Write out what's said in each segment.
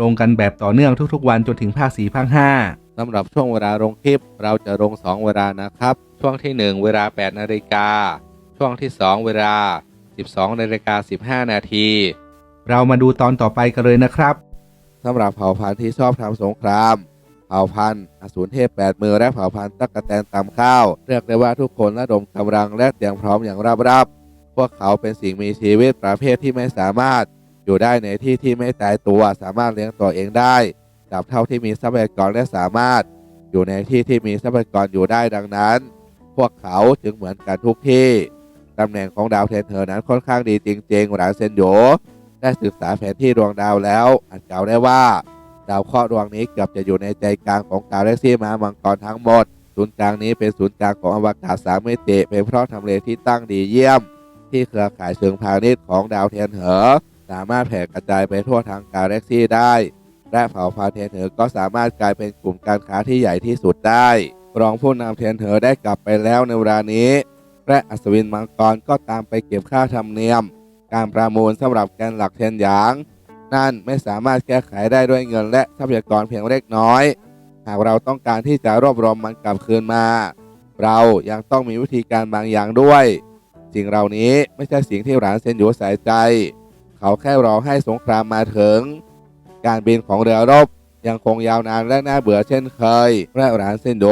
ลงกันแบบต่อเนื่องทุกๆ วันจนถึงภาค4ภาค5สำหรับช่วงเวลาลงคลิป เราจะลง 2 เวลานะครับ ช่วงที่ 1 เวลา 8 นาฬิกา ช่วงที่ 2 เวลา 12 นาฬิกา 15 นาที เรามาดูตอนต่อไปกันเลยนะครับสำหรับเผ่าพันธุ์ที่ชอบทำสงคราม เผ่าพันธุ์อสูรเทพแปดมือและเผ่าพันธุ์ตั๊กแตนตำข้าวเรียกได้ว่าทุกคนระดมกำลังและเตรียมพร้อมอย่างราบรับ พวกเขาเป็นสิ่งมีชีวิตประเภทที่ไม่สามารถ อยู่ได้ในที่ที่ไม่ตายตัว สามารถเลี้ยงตัวเองได้จับเท่าที่มีทรัพยากรและสามารถ อยู่ในที่ที่มีทรัพยากรอยู่ได้ดังนั้น พวกเขาจึงเหมือนกันทุกที่ตำแหน่งของดาวเทนเธอนั้นค่อนข้างดีจริงๆหลานเซนโยได้ศึกษาแผนที่ดวงดาวแล้วอาจกล่าวได้ว่าดาวเคราะห์ดวงนี้เกือบจะอยู่ในใจกลางของกาแล็กซี่ม้ามังกรทั้งหมด ศูนย์กลางนี้เป็นศูนย์กลางของอวกาศสามมิติเป็นเพราะทำเลที่ตั้งดีเยี่ยม ที่เครือข่ายเชิงพาณิชย์ของดาวเทียนเหอ สามารถแผ่กระจายไปทั่วทางกาแล็กซี่ได้ และเผ่าพันธุ์เทนเหอก็สามารถกลายเป็นกลุ่มการค้าที่ใหญ่ที่สุดได้ รองผู้นำเทนเหอได้กลับไปแล้วในเวลานี้ และอัศวินมังกรก็ตามไปเก็บค่าธรรมเนียม การประมูลสำหรับแกนหลักเทียนหยาง นั่นไม่สามารถแก้ไขได้ด้วยเงินและทรัพยากรเพียงเล็กน้อย หากเราต้องการที่จะรวบรวมมันกลับคืนมา เรายังต้องมีวิธีการบางอย่างด้วย สิ่งเหล่านี้ไม่ใช่สิ่งที่หลานเซนหยูใส่ใจ เขาแค่รอให้สงครามมาถึง การบินของเรือรบยังคงยาวนานและน่าเบื่อเช่นเคยและหลานเซนโด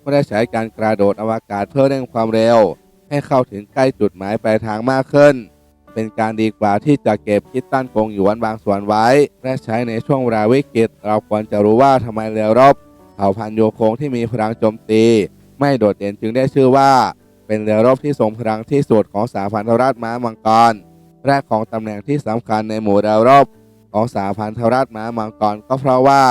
ไม่ได้ใช้การกระโดดอวกาศเพื่อเร่งความเร็ว ให้เข้าถึงใกล้จุดหมายปลายทางมากขึ้น เป็นการดีกว่าที่จะเก็บคิดตั้นกงหยวนบางส่วนไว้ และใช้ในช่วงเวลาวิกฤตเราควรจะรู้ว่าทำไมเรือรบเผ่าพันธุ์โยโคงที่มีพลังโจมตี ไม่โดดเด่นจึงได้ชื่อว่า เป็นเรือรบที่ทรงพลังที่สุดของสาพันธรัฐม้ามังกร และของตำแหน่งที่สำคัญในหมู่เรือรบของสาพันธรัฐม้ามังกรก็เพราะว่า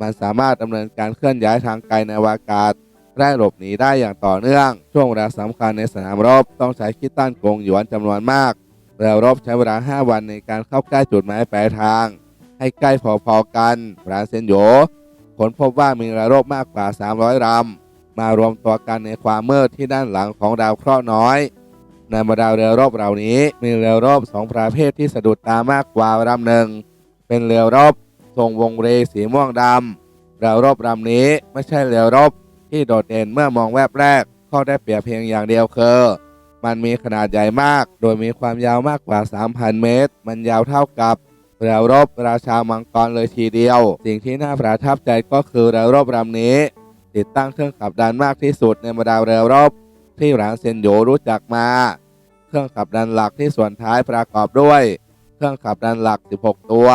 มันสามารถดำเนินการเคลื่อนย้ายทางไกลในอวกาศและหลบหนีได้อย่างต่อเนื่อง ช่วงเวลาสำคัญในสนามรบต้องใช้คิดตั้นกงหยวนจำนวนมากเรือรบใช้เวลา 5 วันในการเข้าใกล้จุดหมายปลายทาง ให้ใกล้พอๆกันราเซนโยผลพบว่ามีเรือรบมากกว่า 300ลำมารวมตัวกันในความมืดที่ด้านหลังของดาวเคราะห์น้อย นบรรดาเรือรบเหล่านี้ มีเรือรบสองประเภทที่สะดุดตามากกว่าลำหนึ่ง เป็นเรือรบทรงวงเรสีม่วงดำเรือรบลำนี้ไม่ใช่เรือรบที่โดดเด่นเมื่อมองแวบแรกข้อได้เปรียบเพียงอย่างเดียวคือมันมีขนาดใหญ่มาก โดยมีความยาวมากกว่า 3,000 เมตร มันยาวเท่ากับเรือรบราชามังกรเลยทีเดียว สิ่งที่น่าประทับใจก็คือเรือรบลำนี้ ติดตั้งเครื่องขับดันมากที่สุดในบรรดาเรือรบที่หลานเซนโยรู้จักมา เครื่องขับดันหลักที่ส่วนท้ายประกอบด้วย เครื่องขับดันหลัก 16 ตัว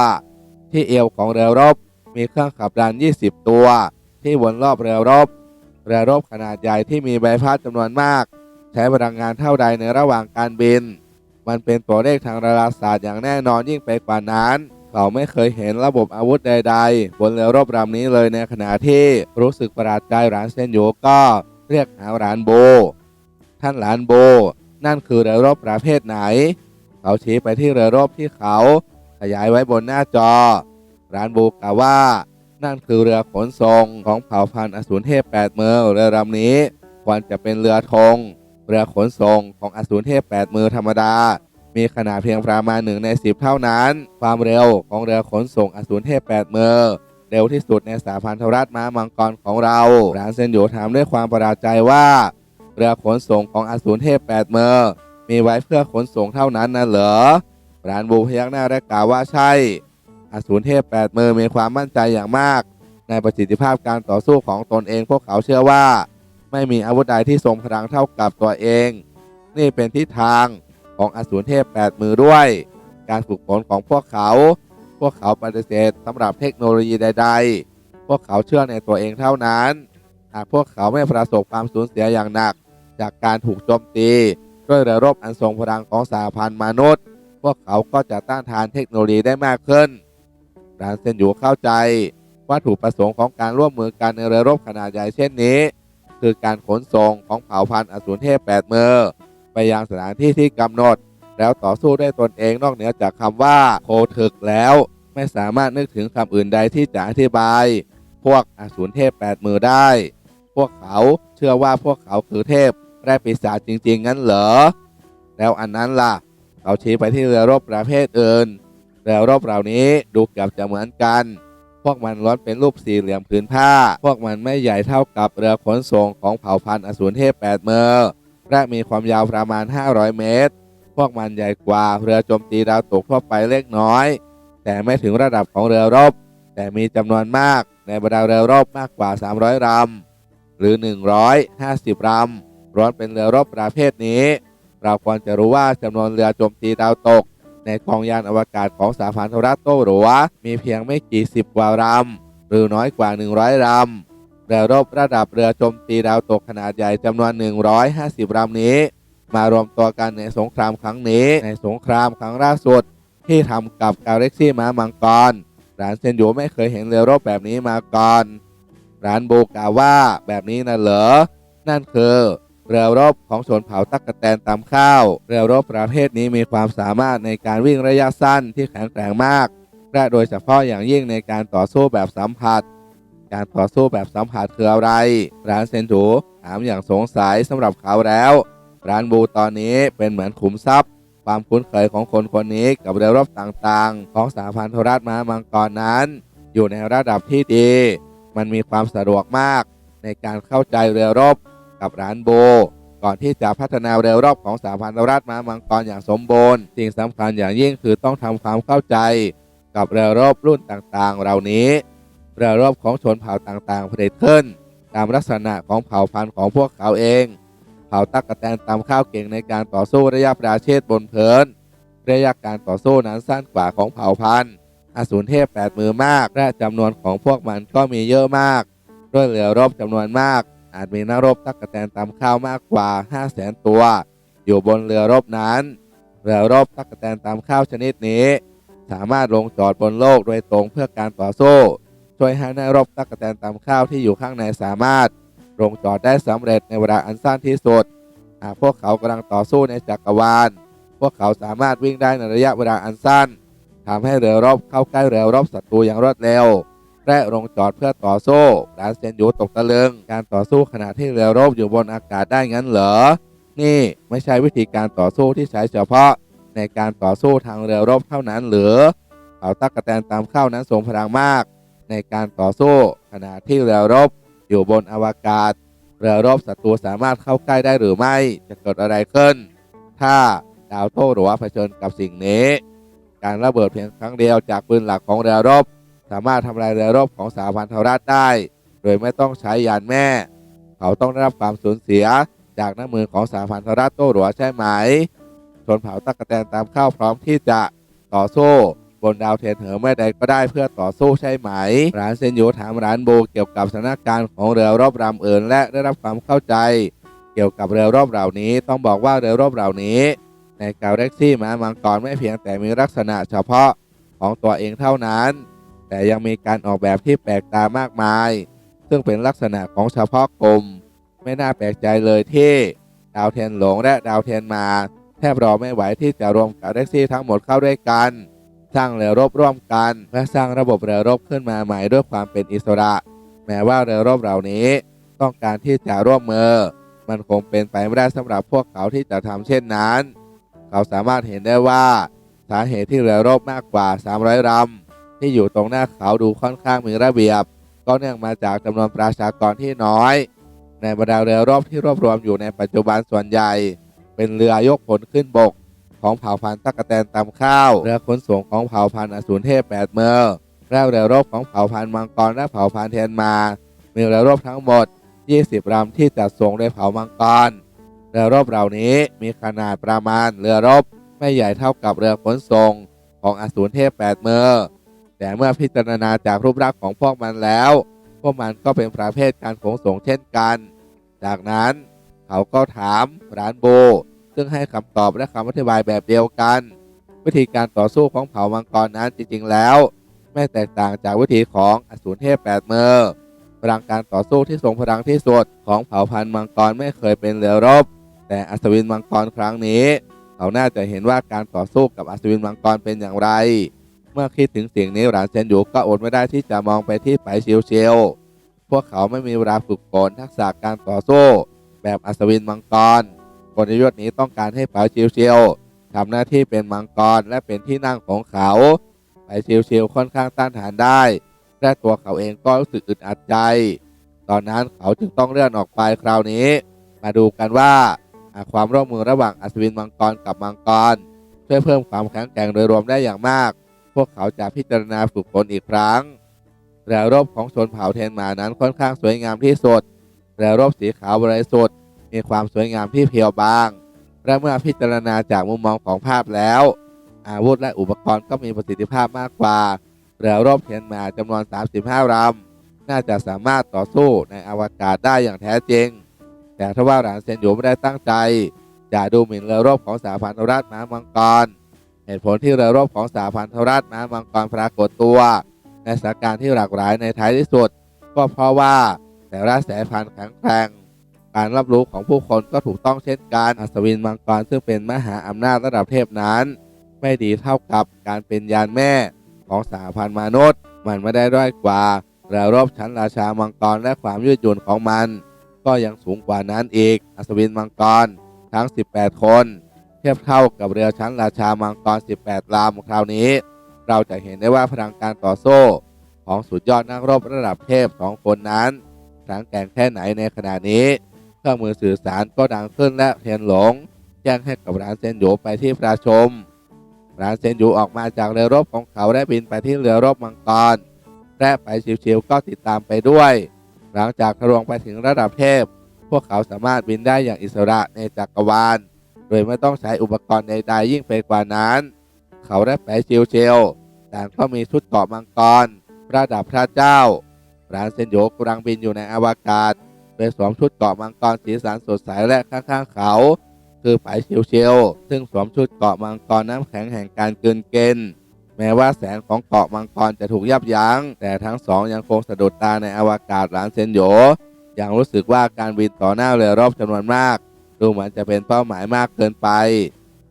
ที่เอวของเรือรบ มีเครื่องขับดัน 20 ตัว ที่วนรอบเรือรบ เรือรบขนาดใหญ่ที่มีใบพัดจำนวนมาก ใช้พลังงานเท่าใดในระหว่างการบิน มันเป็นตัวเลขทางดาราศาสตร์อย่างแน่นอนยิ่งไปกว่านั้นเขาไม่เคยเห็นระบบอาวุธใด ๆ บนเรือรบลำนี้เลยในขณะที่รู้สึกประหลาดใจหลานเซนโยก็เรียกหาหลานโบ ท่านหลานโบ นั่นคือเรือรบประเภทไหน เขาชี้ไปที่เรือรบที่เขาขยายไว้บนหน้าจอหลานโบกล่าวว่า นั่นคือเรือขนส่งของเผ่าพันธุ์อสูรเทพแปดมือเรือลำนี้ ควรจะเป็นเรือธงเรือขนส่งของอสูรเทพแปดมือธรรมดา มีขนาดเพียงประมาณหนึ่งในสิบเท่านั้น ความเร็วของเรือขนส่งอสูรเทพแปดมือเร็วที่สุดในสาพันธรัฐม้ามังกรของเราหลานเซนโยถามด้วยความประหลาดใจว่า เรือขนส่งของอสูรเทพแปดมือมีไว้เพื่อขนส่งเท่านั้นนะเหรอหลานบูพยักหน้าและกล่าวว่าใช่ อสูรเทพแปดมือมีความมั่นใจอย่างมาก ในประสิทธิภาพการต่อสู้ของตนเองพวกเขาเชื่อว่า ไม่มีอาวุธใดที่ทรงพลังเท่ากับตัวเอง นี่เป็นทิศทางของอสูรเทพแปดมือด้วย การฝึกฝนของพวกเขา พวกเขาปฏิเสธสำหรับเทคโนโลยีใด ๆ พวกเขาเชื่อในตัวเองเท่านั้นหากพวกเขาไม่ประสบความสูญเสียอย่างหนัก จากการถูกโจมตีด้วยเรือรบอันทรงพลังของสหพันธ์มนุษย์ พวกเขาก็จะต้านทานเทคโนโลยีได้มากขึ้นรานเซนอยู่เข้าใจวัตถุประสงค์ของการร่วมมือกันในเรือรบขนาดใหญ่เช่นนี้ คือการขนส่งของเผ่าพันธุ์อสูรเทพแปดมือไปยังสถานที่ที่กำหนด แล้วต่อสู้ด้วยตนเองนอกเหนือจากคำว่าโคถึกแล้วไม่สามารถนึกถึงคำอื่นใดที่จะอธิบาย พวกอสูรเทพแปดมือได้ พวกเขาเชื่อว่าพวกเขาคือเทพ และปีศาจจริง ๆ งั้นเหรอ แล้วอันนั้นล่ะ เขาชี้ไปที่เรือรบประเภทอื่น เรือรบเหล่านี้ดูเกือบจะเหมือนกัน พวกมันล้วนเป็นรูปสี่เหลี่ยมผืนผ้า พวกมันไม่ใหญ่เท่ากับเรือขนส่งของเผ่าพันธุ์อสูรเทพแปดมือและมีความยาวประมาณ 500 เมตร พวกมันใหญ่กว่าเรือโจมตีดาวตกทั่วไปเล็กน้อย แต่ไม่ถึงระดับของเรือรบ แต่มีจำนวนมากในบรรดาเรือรบมากกว่า 300ลำหรือ 150ลำ ล้วนเป็นเรือรบประเภทนี้ เราควรจะรู้ว่าจำนวนเรือโจมตีดาวตก ในกองยานอวกาศของสาพันธรัฐโตหรัวมีเพียงไม่กี่สิบกว่าลำหรือน้อยกว่า 100ลำเรือรบระดับเรือโจมตีดาวตกขนาดใหญ่จำนวน 150ลำนี้ มารวมตัวกันในสงครามครั้งนี้ ในสงครามครั้งล่าสุด ที่ทำกับกาเล็กซี่ม้ามังกรร้านเซนยูไม่เคยเห็นเรือรบแบบนี้มาก่อนร้านโบกล่าวว่าแบบนี้นะเหรอ นั่นคือ เรือรบของชนเผ่าตักกะแตนตำข้าว เรือรบประเภทนี้มีความสามารถในการวิ่งระยะสั้นที่แข็งแกร่งมากและโดยเฉพาะอย่างยิ่งในการต่อสู้แบบสัมผัส การต่อสู้แบบสัมผัสคืออะไร ร้านเซนจูถามอย่างสงสัยสำหรับเขาแล้ว ร้านบูตอนนี้เป็นเหมือนขุมทรัพย์ ความคุ้นเคยของคนคนนี้กับเรือรบต่างๆ ของสาพันธรัฐม้ามังกรนั้น อยู่ในระดับที่ดี มันมีความสะดวกมาก ในการเข้าใจเรือรบ กับร้านโบ ก่อนที่จะพัฒนาเรือรอบของสาพันธรัฐมามังกรอย่างสมบูรณ์สิ่งสำคัญอย่างยิ่งคือต้องทำความเข้าใจ กับเรือรบรุ่นต่างๆ เหล่านี้เรือรบของชนเผ่าต่างๆผลิตขึ้น ตามลักษณะของเผ่าพันธุ์ของพวกเขาเองเผ่าตักกะแตนตำข้าวเก่งในการต่อสู้ระยะประชิดบนเพลินระยะการต่อสู้นั้นสั้นกว่าของเผ่าพันธุ์อสูรเทพแปดมือมาก และจำนวนของพวกมันก็มีเยอะมาก ด้วยเรือรบจำนวนมาก อาจมีนักรบตักกะแตนตำข้าวมากกว่า 5 0 0แสนตัว อยู่บนเรือรบนั้น เรือรบตักกะแตนตำข้าวชนิดนี้ สามารถลงจอดบนโลกโดยตรงเพื่อการต่อสู้ ช่วยให้นักรบตักกะแตนตำข้าวที่อยู่ข้างในสามารถ ลงจอดได้สำเร็จในเวลาอันสั้นที่สุด หากพวกเขากำลังต่อสู้ในจักรวาล พวกเขาสามารถวิ่งได้ในระยะเวลาอันสั้นทำให้เรือรบเข้าใกล้เรือรบศัตรูอย่างรวดเร็ว และลงจอดเพื่อต่อสู้ร้านเซนยูตกตะลึง การต่อสู้ขณะที่เรือรบอยู่บนอากาศได้งั้นเหรอ นี่ไม่ใช่วิธีการต่อสู้ที่ใช้เฉพาะ ในการต่อสู้ทางเรือรบเท่านั้นหรือเขาตักกะแตนตามเข้านั้นทรงพลังมาก ในการต่อสู้ขณะที่เรือรบอยู่บนอวกาศ เรือรบศัตรูสามารถเข้าใกล้ได้หรือไม่จะเกิดอะไรขึ้น ถ้าดาวโต้หรือว่าเผชิญกับสิ่งนี้ การระเบิดเพียงครั้งเดียวจากปืนหลักของเรือรบ สามารถทำลายเรือรบของสาพันธรัฐได้ โดยไม่ต้องใช้ยานแม่ เขาต้องได้รับความสูญเสียจากน้ำมือของสาพันธรัฐโต้หรัวใช่ไหม ชนเผ่าตักกะแตนตามเข้าพร้อมที่จะต่อสู้บนดาวเทียนเหอเมื่อใดก็ได้เพื่อต่อสู้ใช่ไหม ร้านเซนยูถามร้านโบเกี่ยวกับสถานการณ์ของเรือรบลำเอื่นและได้รับความเข้าใจ เกี่ยวกับเรือรบเหล่านี้ต้องบอกว่าเรือรบเหล่านี้ ในกาแล็กซี่ม้ามังกรไม่เพียงแต่มีลักษณะเฉพาะของตัวเองเท่านั้น แต่ยังมีการออกแบบที่แปลกตามากมาย ซึ่งเป็นลักษณะของเฉพาะกลุ่ม ไม่น่าแปลกใจเลยที่ ดาวเทียนหลงและดาวเทียนมา แทบรอไม่ไหวที่จะรวมกาแล็กซี่ทั้งหมดเข้าด้วยกัน สร้างเรือรบร่วมกัน และสร้างระบบเรือรบขึ้นมาใหม่ด้วยความเป็นอิสระ แม้ว่าเรือรบเหล่านี้ ต้องการที่จะร่วมมือ มันคงเป็นไปไม่ได้สำหรับพวกเขาที่จะทำเช่นนั้น เขาสามารถเห็นได้ว่าสาเหตุที่เรือรบมากกว่า 300ลำ ที่อยู่ตรงหน้าเขาดูค่อนข้างมีระเบียบ ก็เนื่องมาจากจำนวนประชากรที่น้อย ในบรรดาเรือรบที่รวบรวมอยู่ในปัจจุบันส่วนใหญ่ เป็นเรือยกพลขึ้นบก ของเผ่าพันธุ์ตักแตนตำข้าวเรือขนส่งของเผ่าพันธุ์อสูรเทพแปดเมือและเรือรบของเผ่าพันธุ์มังกรและเผ่าพันธุ์เทียนมา มีเรือรบทั้งหมด 20ลำที่จัดส่งโดยเผ่ามังกรเรือรบเหล่านี้มีขนาดประมาณเรือรบไม่ใหญ่เท่ากับเรือขนส่งของอสูรเทพแปดเมือ แต่เมื่อพิจารณาจากรูปลักษณ์ของพวกมันแล้ว พวกมันก็เป็นประเภทการขนส่งเช่นกัน จากนั้นเขาก็ถามร้านโบ ซึ่งให้คำตอบและคำอธิบายแบบเดียวกัน วิธีการต่อสู้ของเผ่ามังกรนั้นจริง ๆ แล้ว ไม่แตกต่างจากวิถีของอสูรเทพแปดมือพลังการต่อสู้ที่ทรงพลังที่สุดของเผ่าพันธุ์มังกรไม่เคยเป็นเรือรบ แต่อัศวินมังกรครั้งนี้ เขาน่าจะเห็นว่าการต่อสู้กับอัศวินมังกรเป็นอย่างไร มื่อคิดถึงสิ่งนี้หลานเซนยูก็อดไม่ได้ที่จะมองไปที่ไปชิวเชียวพวกเขาไม่มีเวลาฝึกฝนทักษะการต่อสู้ แบบอัศวินมังกรกลยุทธ์นี้ต้องการให้ไปชิวเชียวทำหน้าที่เป็นมังกรและเป็นที่นั่งของเขาไปชิวเชียวค่อนข้างต้านทานได้ และตัวเขาเองก็รู้สึกอึดอัดใจ ตอนนั้นเขาจึงต้องเลื่อนออกไปคราวนี้ มาดูกันว่าความร่วมมือระหว่างอัศวินมังกรกับมังกรช่วยเพิ่มความแข็งแกร่งโดยรวมได้อย่างมาก วกเขาจะพิจารณาฝึกฝนอีกครั้งเรือรบของชนเผ่าเทนมานั้นค่อนข้างสวยงามที่สุดเรือรบสีขาวบริสุทธิ์มีความสวยงามที่เพียวบาง และเมื่อพิจารณาจากมุมมองของภาพแล้ว อาวุธและอุปกรณ์ก็มีประสิทธิภาพมากกว่าเรือรบเทนมาจำนวน 35ลำน่าจะสามารถต่อสู้ในอวกาศได้อย่างแท้จริง แต่ถ้าว่าหลานเซนหยูไม่ได้ตั้งใจจะดูหมิ่นเรือรบของสาพันธรัฐม้ามังกร เหตุผลที่เรือรบของสาพันธรัฐม้ามังกรปรากฏตัว ในสถานการณ์ที่หลากหลายในท้ายที่สุด ก็เพราะว่าแต่ละสายพันธุ์แข็งแกร่งการรับรู้ของผู้คนก็ถูกต้องเช่นกันอัศวินมังกรซึ่งเป็นมหาอำนาจระดับเทพนั้น ไม่ดีเท่ากับการเป็นยานแม่ของสาพันธ์มนุษย์ มันไม่ได้ด้อยกว่าเรือรบชั้นราชามังกรและความยืดหยุ่นของมัน ก็ยังสูงกว่านั้นอีกอัศวินมังกรทั้ง 18 คน เทียบเท่ากับเรือชั้นราชามังกร 18 ลำคราวนี้ เราจะเห็นได้ว่าพลังการต่อสู้ของสุดยอดนักรบระดับเทพสองคนนั้นแข็งแกร่งแค่ไหนในขณะนี้ เครื่องมือสื่อสารก็ดังขึ้นและเทียนหลงแจ้งให้กับร้านเซนโยไปที่ประชม ร้านเซนโยออกมาจากเรือรบของเขาและบินไปที่เรือรบมังกร และไปชิวๆก็ติดตามไปด้วย หลังจากทะลวงไปถึงระดับเทพ พวกเขาสามารถบินได้อย่างอิสระในจักรวาล โดยไม่ต้องใช้อุปกรณ์ใดๆยิ่งไปกว่านั้น เขาได้ไปชิวๆต่างก็มีชุดเกาะมังกรระดับพระเจ้า ร้านเซนโยกำลังบินอยู่ในอวกาศโดยสวมชุดเกาะมังกรสีสันสดใสและข้างๆเขา คือไปเชียวๆซึ่งสวมชุดเกาะมังกรน้ำแข็งแห่งการเกินเกณฑ์แม้ว่าแสงของเกาะมังกรจะถูกยับยั้ง แต่ทั้งสองยังคงสะดุดตาในอวกาศร้านเซนโยยังรู้สึกว่าการบินต่อหน้าเรือรบจำนวนมาก ดูเหมือนจะเป็นเป้าหมายมากเกินไป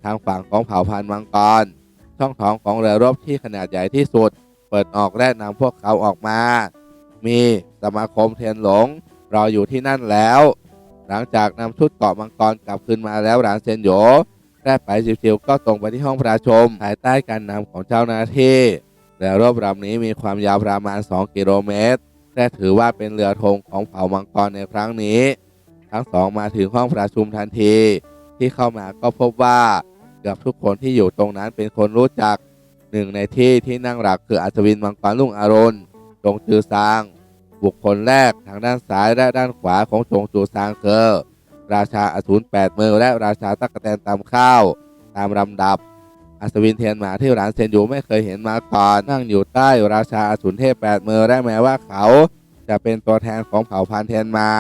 ทางฝั่งของเผ่าพันธุ์มังกร ช่องท้องของเรือรบที่ขนาดใหญ่ที่สุด เปิดออกและนำพวกเขาออกมา มีสมาคมเทียนหลงรออยู่ที่นั่นแล้ว หลังจากนำชุดเกาะมังกรกลับคืนมาแล้วหลานเซนโยและไปชิวๆก็ตรงไปที่ห้องประชุมภายใต้การนำของเจ้าหน้าที่เรือรบลำนี้มีความยาวประมาณ 2 กิโลเมตรและถือว่าเป็นเรือธงของเผ่ามังกรในครั้งนี้ ทั้งสองมาถึงห้องประชุมทันที ที่เข้ามาก็พบว่าเกือบทุกคนที่อยู่ตรงนั้นเป็นคนรู้จักหนึ่งในที่ที่นั่งหลักคืออัศวินมังกรลุ่งอารุณจงจือซาง บุคคลแรกทางด้านซ้ายและด้านขวาของจงจือซางคือราชาอสูรแปดมือและราชาตักกะแตนตำข้าว ตามลำดับ อัศวินเทียนหมาที่หลานเซนยูไม่เคยเห็นมาก่อนนั่งอยู่ใต้ราชาอสูรเทพแปดมือและแม้ว่าเขา จะเป็นตัวแทนของเผ่าพันธุ์เทียนมา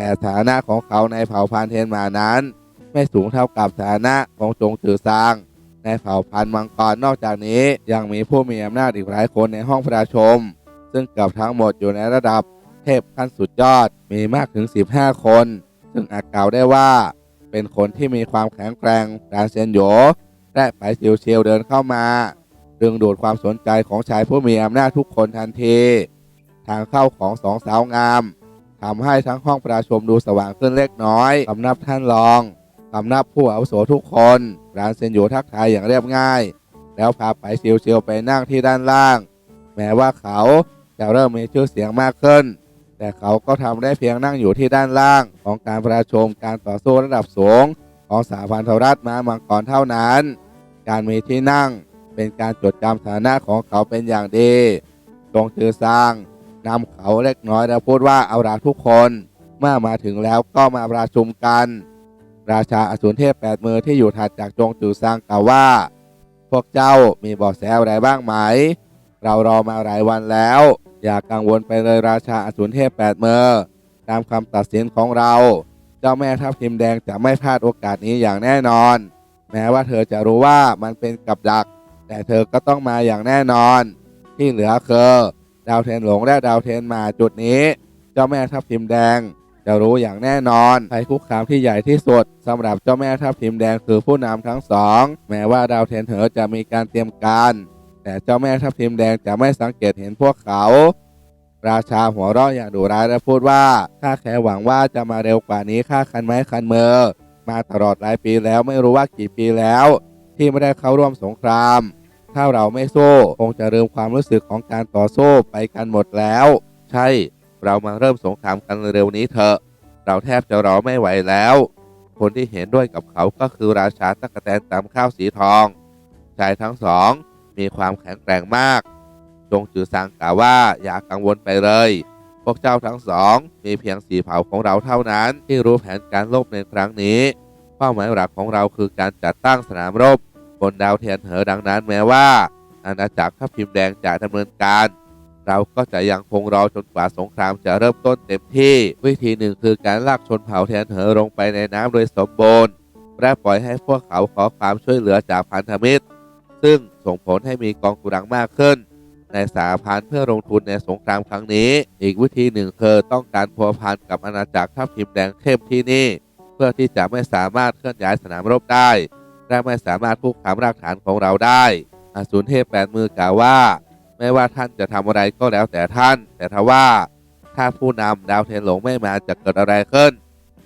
แต่ฐานะของเขาในเผ่าพันธุ์เทียนมานั้น ไม่สูงเท่ากับฐานะของจงจือซาง ในเผ่าพันธุ์มังกรนอกจากนี้ยังมีผู้มีอำนาจอีกหลายคนในห้องประชุมซึ่งเกือบทั้งหมดอยู่ในระดับเทพขั้นสุดยอดมีมากถึง 15 คน ซึ่งอาจกล่าวได้ว่า เป็นคนที่มีความแข็งแกร่งดานเซียนโยและไปเซียวเชียวเดินเข้ามา ดึงดูดความสนใจของชายผู้มีอำนาจทุกคนทันที ทางเข้าของสองสาวงาม ทำให้ทั้งห้องประชุมดูสว่างขึ้นเล็กน้อยสำนับท่านรองสำนับผู้อาวุโสทุกคนร้านเซนโยทักทายอย่างเรียบง่าย แล้วพาไปเซียวๆไปนั่งที่ด้านล่าง แม้ว่าเขาจะเริ่มมีชื่อเสียงมากขึ้น แต่เขาก็ทำได้เพียงนั่งอยู่ที่ด้านล่าง ของการประชุมการต่อสู้ระดับสูง ของสาพันธรัฐมามังกรเท่านั้น การมีที่นั่งเป็นการจดจำฐานะของเขาเป็นอย่างดีจงจือสร้าง นำเขาเล็กน้อยแล้วพูดว่าเอาราทุกคนเมื่อมาถึงแล้วก็มาประชุมกัน ราชาอสูรเทพแปดมือที่อยู่ถัดจากจงจือสร้างกล่าวว่า พวกเจ้ามีเบาะแสอะไรบ้างไหม เรารอมาหลายวันแล้ว อย่ากังวลไปเลยราชาอสูรเทพแปดมือตามคำตัดสินของเรา เจ้าแม่ทัพทิมแดงจะไม่พลาดโอกาสนี้อย่างแน่นอน แม้ว่าเธอจะรู้ว่ามันเป็นกับดัก แต่เธอก็ต้องมาอย่างแน่นอน ที่เหลือคือ ดาวเทนหลงและดาวเทนมาจุดนี้ เจ้าแม่ทับทิมแดง จะรู้อย่างแน่นอนภัยคุกคามที่ใหญ่ที่สุดสำหรับเจ้าแม่ทับทิมแดงคือผู้นำทั้งสอง แม้ว่าดาวเทนเหอจะมีการเตรียมการ แต่เจ้าแม่ทับทิมแดงจะไม่สังเกตเห็นพวกเขา ราชาหัวเราะอย่างดุร้ายและพูดว่าข้าแค่หวังว่าจะมาเร็วกว่านี้ข้าคันไม้คันมือมาตลอดหลายปีแล้วไม่รู้ว่ากี่ปีแล้ว ที่ไม่ได้เข้าร่วมสงคราม ถ้าเราไม่สู้คงจะลืมความรู้สึกของการต่อสู้ไปกันหมดแล้ว ใช่ เรามาเริ่มสงครามกันเร็วนี้เถอะ เราแทบจะรอไม่ไหวแล้ว คนที่เห็นด้วยกับเขาก็คือราชาตะกะแตนตามข้าวสีทองชายทั้งสองมีความแข็งแกร่งมากจงจือซางกล่าวว่าอย่ากังวลไปเลย พวกเจ้าทั้งสองมีเพียงสีเผาของเราเท่านั้น ที่รู้แผนการลบในครั้งนี้ เป้าหมายหลักของเราคือการจัดตั้งสนามรบ บนดาวเทียนเหอดังนั้นแม้ว่า อาณาจักรทัพพิมพ์แดงจะดำเนินการ เราก็จะยังคงรอจนกว่าสงครามจะเริ่มต้นเต็มที่ วิธีหนึ่งคือการลากชนเผ่าเทียนเหอลงไปในน้ำโดยสมบูรณ์และปล่อยให้พวกเขาขอความช่วยเหลือจากพันธมิตร ซึ่งส่งผลให้มีกองกำลังมากขึ้น ในสาพันเพื่อลงทุนในสงครามครั้งนี้ อีกวิธีหนึ่งคือต้องการพัวพันกับอาณาจักรทัพทิมแดงเข้มที่นี่ เพื่อที่จะไม่สามารถเคลื่อนย้ายสนามรบได้ และไม่สามารถคุกคามรากฐานของเราได้ อสูรเทพแปดมือกล่าวว่า ไม่ว่าท่านจะทำอะไรก็แล้วแต่ท่าน แต่ทว่า ถ้าผู้นำดาวเทนหลงไม่มาจะเกิดอะไรขึ้น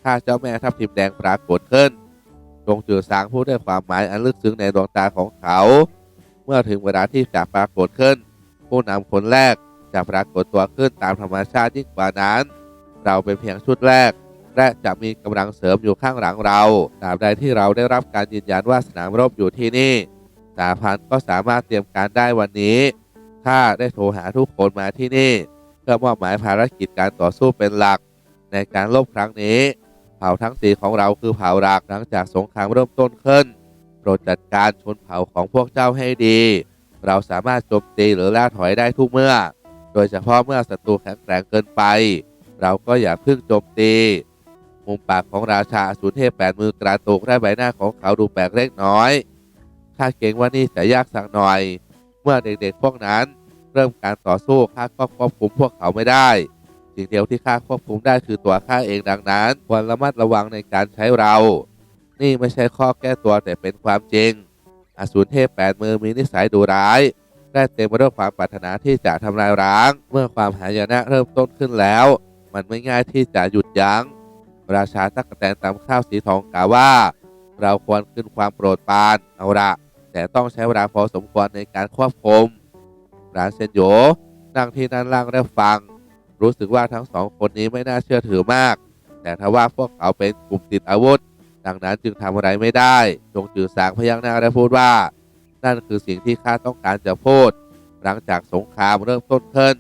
ถ้าเจ้าแม่ทัพทิมแดงปรากฏขึ้นจงจือสางพูดด้วยความหมายอันลึกซึ้งในดวงตาของเขา เมื่อถึงเวลาที่จะปรากฏขึ้น ผู้นำคนแรกจะปรากฏตัวขึ้นตามธรรมชาติยิ่งกว่านั้น เราเป็นเพียงชุดแรก และจะมีกำลังเสริมอยู่ข้างหลังเราตราบใดที่เราได้รับการยืนยันว่าสนามรบอยู่ที่นี่สาพันก็สามารถเตรียมการได้วันนี้ข้าได้โทรหาทุกคนมาที่นี่เพื่อมอบหมายภารกิจการต่อสู้เป็นหลัก ในการรบครั้งนี้ เผ่าทั้งสีของเราคือเผ่าหลักหลังจากสงครามเริ่มต้นขึ้น โปรดจัดการชนเผ่าของพวกเจ้าให้ดี เราสามารถโจมตีหรือล่าถอยได้ทุกเมื่อ โดยเฉพาะเมื่อศัตรูแข็งแกร่งเกินไป เราก็อย่าเพิ่งโจมตี มุมปากของราชาอสูรเทพแปดมือกระตุกและใบหน้าของเขาดูแปลกเล็กน้อยข้าเกรงว่านี่จะยากสักหน่อย เมื่อเด็กๆพวกนั้น เริ่มการต่อสู้ข้าก็ควบคุมพวกเขาไม่ได้ สิ่งเดียวที่ข้าควบคุมได้คือตัวข้าเองดังนั้น ควรระมัดระวังในการใช้เรา นี่ไม่ใช่ข้อแก้ตัวแต่เป็นความจริง อสูรเทพแปดมือมีนิสัยดุร้ายและเต็มไปด้วยความปรารถนาที่จะทำลายร้าง เมื่อความหายนะเริ่มต้นขึ้นแล้ว มันไม่ง่ายที่จะหยุดยัง้ง ราชาตักแตนตามข้าวสีทองกล่าวว่า เราควรขึ้นความโปรดปรานเอาละแต่ต้องใช้เวลาพอสมควรในการควบคุมร้านเซนโยนั่งที่นั่นล่างและฟัง รู้สึกว่าทั้งสองคนนี้ไม่น่าเชื่อถือมาก แต่ถ้าว่าพวกเขาเป็นกลุ่มติดอาวุธ ดังนั้นจึงทำอะไรไม่ได้ จงจือสางพยักหน้าและพูดว่า นั่นคือสิ่งที่ข้าต้องการจะพูด หลังจากสงครามเริ่มต้นขึ้น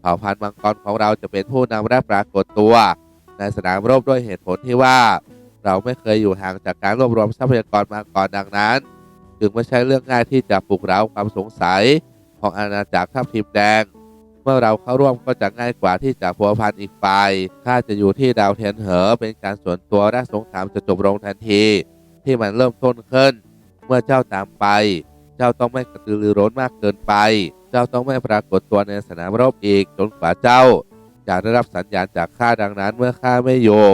เผ่าพันธุ์มังกรของเราจะเป็นผู้นำและปรากฏตัว ในสนามรบด้วยเหตุผลที่ว่า เราไม่เคยอยู่ห่างจากการรวบรวมทรัพยากรมาก่อนดังนั้น จึงไม่ใช่เรื่องง่ายที่จะปลุกเร้าความสงสัยของอาณาจักรทัพทิมแดง เมื่อเราเข้าร่วมก็จะง่ายกว่าที่จะพัวพันอีกฝ่ายข้าจะอยู่ที่ดาวเทียนเหอเป็นการส่วนตัวและสงครามจะจบลงทันที ที่มันเริ่มต้นขึ้น เมื่อเจ้าตามไป เจ้าต้องไม่กระตือรือร้นมากเกินไป เจ้าต้องไม่ปรากฏตัวในสนามรบอีกจนกว่าเจ้า จะได้รับสัญญาณจากข้าดังนั้น เมื่อข้าไม่อยู่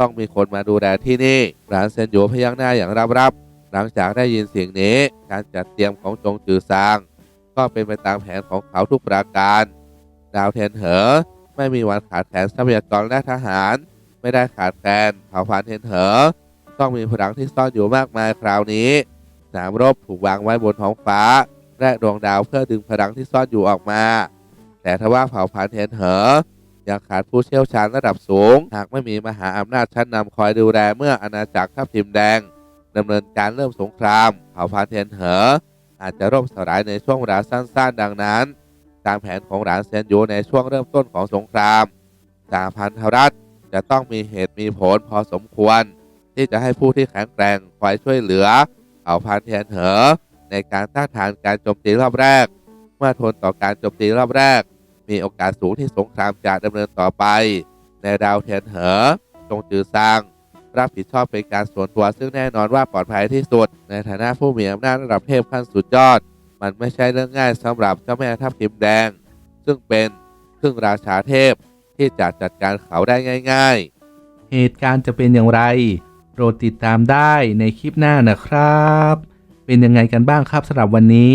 ต้องมีคนมาดูแลที่นี่หลานเซนโยพยักหน้าอย่างรับๆหลังจากได้ยินเสียงนี้ การจัดเตรียมของจงจือซาง ก็เป็นไปตามแผนของเขาทุกประการ ดาวเทนเหอ ไม่มีวันขาดแคลนทรัพยากรและทหาร ไม่ได้ขาดแคลนเผ่าพันธุ์เทนเหอ ต้องมีพลังที่ซ่อนอยู่มากมายคราวนี้ สามรบถูกวางไว้บนท้องฟ้า และดวงดาวเพื่อดึงพลังที่ซ่อนอยู่ออกมา แต่ทว่าเผ่าพันธุ์เทนเหอ ยังขาดผู้เชี่ยวชาญระดับสูง หากไม่มีมหาอำนาจชั้นนำคอยดูแลเมื่ออาณาจักรทัพทิมแดงดำเนินการเริ่มสงครามเผ่าพันธุ์เทนเหอ อาจจะร่มสลายในช่วงเวลาสั้นๆ ดังนั้น ตามแผนของหลานเซนยูในช่วงเริ่มต้นของสงครามสาพันธรัฐจะต้องมีเหตุมีผลพอสมควร ที่จะให้ผู้ที่แข็งแกร่งคอยช่วยเหลือเผ่าพันธุ์เทียนเหอ ในการต้านทานการโจมตีรอบแรก เมื่อทนต่อการโจมตีรอบแรก มีโอกาสสูงที่สงครามจะดำเนินต่อไป ในดาวเทียนเหอจงจือซางรับผิดชอบเป็นการส่วนตัว ซึ่งแน่นอนว่าปลอดภัยที่สุด ในฐานะผู้มีอำนาจระดับเทพขั้นสุดยอด มันไม่ใช่เรื่องง่ายสำหรับเจ้าแม่ทับทิมแดง ซึ่งเป็นครึ่งราชาเทพที่จะจัดการเขาได้ง่าย ๆ เหตุการณ์จะเป็นอย่างไร โปรดติดตามได้ในคลิปหน้านะครับ เป็นยังไงกันบ้างครับสำหรับวันนี้